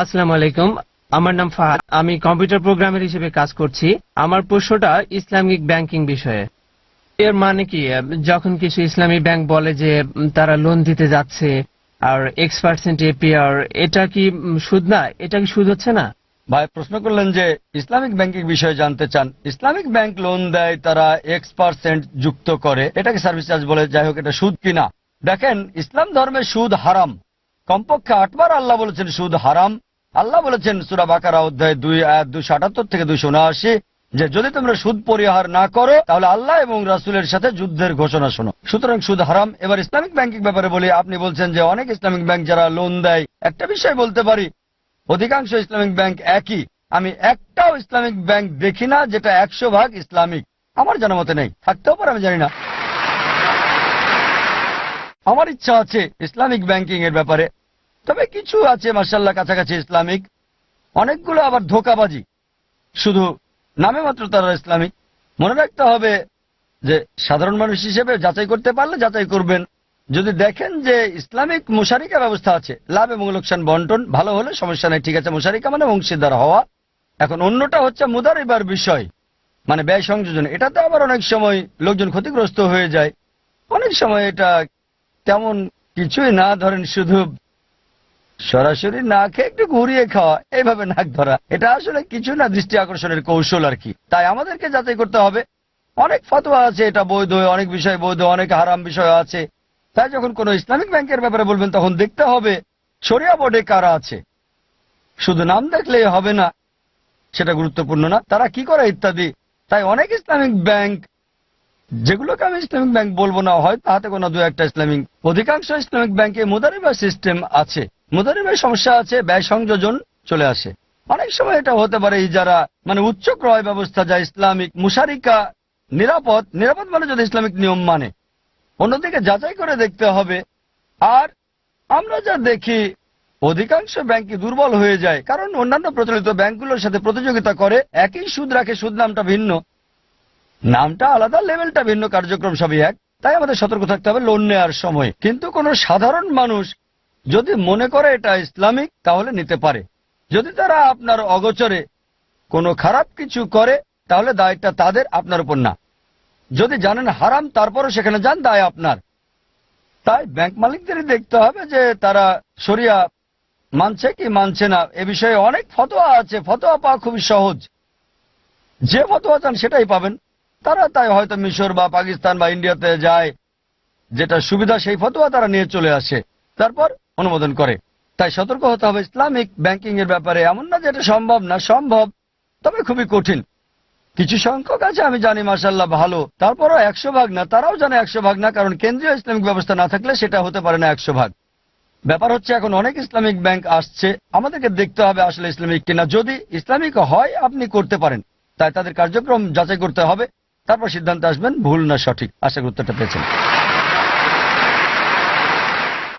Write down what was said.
আসসালামু আলাইকুম। আমার নাম ফাহাদ। আমি কম্পিউটার প্রোগ্রামার হিসেবে কাজ করছি। আমার প্রশ্নটা ইসলামিক ব্যাংকিং বিষয়ে। এর মানে কি? যখন কিছু ইসলামী ব্যাংক বলে যে তারা লোন দিতে যাচ্ছে, আর এক্স পার্সেন্ট এপিআর এটা কি সুদ না? এটা কি সুদ হচ্ছে না? ভাই, প্রশ্ন করলেন যে, ইসলামিক ব্যাংকিং বিষয়ে জানতে চান। ইসলামিক ব্যাংক লোন দেয়, তারা এক্স পার্সেন্ট যুক্ত করে। এটাকে সার্ভিস চার্জ বলে? যাই হোক, এটা সুদ কিনা? দেখেন, ইসলাম ধর্মে সুদ হারাম। কমপক্ষে আটবার আল্লাহ বলেছেন সুদ হারাম। আল্লাহ বলেছেন সুরা বাকারা অধ্যায় দুই, আয়াত দুশো আটাত্তর থেকে দুশো উনআশি, যে যদি তোমরা সুদ পরিহার না করো, তাহলে আল্লাহ এবং রাসুলের সাথে যুদ্ধের ঘোষণা শোনো। সুতরাং সুদ হারাম। এবার ইসলামিক ব্যাংকিং ব্যাপারে বলি, আপনি বলছেন যে অনেক ইসলামিক ব্যাংক যারা লোন দেয়, একটা বিষয় বলতে পারি, অধিকাংশ ইসলামিক ব্যাংক একই। আমি একটাও ইসলামিক ব্যাংক দেখি না যেটা একশো ভাগ ইসলামিক। আমার জানা মতে নেই। থাকতেও পারে, আমি জানি না। আমার ইচ্ছা আছে ইসলামিক ব্যাংকিং এর ব্যাপারে। তবে কিছু আছে মার্শাল্লাহ কাছাকাছি ইসলামিক। অনেকগুলো আবার ধোকাবাজি। শুধু নামে মাত্র তারা ইসলামিক। মনে রাখতে হবে যে সাধারণ মানুষ হিসেবে যাচাই করতে পারলে যাচাই করবেন। যদি দেখেন যে ইসলামিক মুশারিকা ব্যবস্থা আছে, লাভ এবং লোকসান বন্টন ভালো হলে সমস্যা নেই, ঠিক আছে, মুশারিকা মানে অংশীদার হওয়া। এখন অন্যটা হচ্ছে মুদারিবার বিষয় মানে ব্যয় সংযোজন। এটাতে আবার অনেক সময় লোকজন ক্ষতিগ্রস্ত হয়ে যায়। অনেক সময় এটা তেমন কিছুই না ধরেন, শুধু সরাসরি না খেয়ে একটু ঘুরিয়ে খাওয়া, এইভাবে নাক ধরা। এটা আসলে কিছু না, দৃষ্টি আকর্ষণের কৌশল আর কি। তাই আমাদেরকে যাচাই করতে হবে। অনেক ফতোয়া আছে, এটা বৈধ, অনেক বিষয় বৈধ, অনেক হারাম বিষয় আছে। তাই যখন কোন ইসলামিক ব্যাংকের ব্যাপারে বলবেন, তখন দেখতে হবে শরিয়া বোর্ডে কারা আছে। শুধু নাম দেখলে হবে না, সেটা গুরুত্বপূর্ণ না, তারা কি করে ইত্যাদি। তাই অনেক ইসলামিক ব্যাংক যেগুলোকে আমি ইসলামিক ব্যাংক বলব না, হয় তাহাতে কোনো দু একটা ইসলামিক, অধিকাংশ ইসলামিক ব্যাংকে মুদারিবা সিস্টেম আছে। মুদারিবার সমস্যা আছে, ব্যয় সংযোজন চলে আসে। অনেক সময় এটা হতে পারে যারা মানে উচ্চ ক্রয় ব্যবস্থা, যা ইসলামিক মুশারিকা, নিরাপদ নিরাপদ মানে যদি ইসলামিক নিয়ম মানে। অন্যদিকে যাচাই করে দেখতে হবে। আর আমরা যা দেখি, অধিকাংশ ব্যাংকই দুর্বল হয়ে যায়। কারণ অন্যান্য প্রচলিত ব্যাংকগুলোর সাথে প্রতিযোগিতা করে, একই সুদ রাখে, সুদ নামটা ভিন্ন। নামটা আলাদা লেভেলটা ভিন্ন, কার্যক্রম সবই এক। তাই আমাদের সতর্ক থাকতে হবে লোন নেওয়ার সময়। কিন্তু কোন সাধারণ মানুষ যদি মনে করে এটা ইসলামিক, তাহলে নিতে পারে। যদি তারা আপনার অগোচরে কোনো খারাপ কিছু করে, তাহলে দায়টা তাদের, আপনার উপর না। যদি জানেন হারাম, তারপরও সেখানে যান, দায় আপনার। তাই ব্যাংক মালিকদেরই দেখতে হবে যে তারা সরিয়া মানছে কি মানছে না। এ বিষয়ে অনেক ফতোয়া আছে। ফতোয়া পাওয়া খুবই সহজ। যে ফতোয়া চান সেটাই পাবেন। তারা তাই হয়তো মিশর বা পাকিস্তান বা ইন্ডিয়াতে যায়, যেটা সুবিধা সেই ফতোয়া তারা নিয়ে চলে আসে, তারপর অনুমোদন করে। তাই সতর্ক হতে হবে ইসলামিক ব্যাংকিং এর ব্যাপারে। এমন না যে এটা সম্ভব না, সম্ভব, তবে খুবই কঠিন। কিছু সংখ্যক আছে, আমি জানি মাসাল্লাহ ভালো। তারপরও একশো ভাগ না, তারাও জানে একশো ভাগ না, কারণ কেন্দ্রীয় ইসলামিক ব্যবস্থা না থাকলে সেটা হতে পারে না একশো ভাগ। ব্যাপার হচ্ছে, এখন অনেক ইসলামিক ব্যাংক আসছে, আমাদেরকে দেখতে হবে আসলে ইসলামিক কিনা। যদি ইসলামিক হয়, আপনি করতে পারেন। তাই তাদের কার্যক্রম যাচাই করতে হবে। তারপর সিদ্ধান্ত আসবেন ভুল না সঠিক। আশা উত্তরটা পেয়েছেন।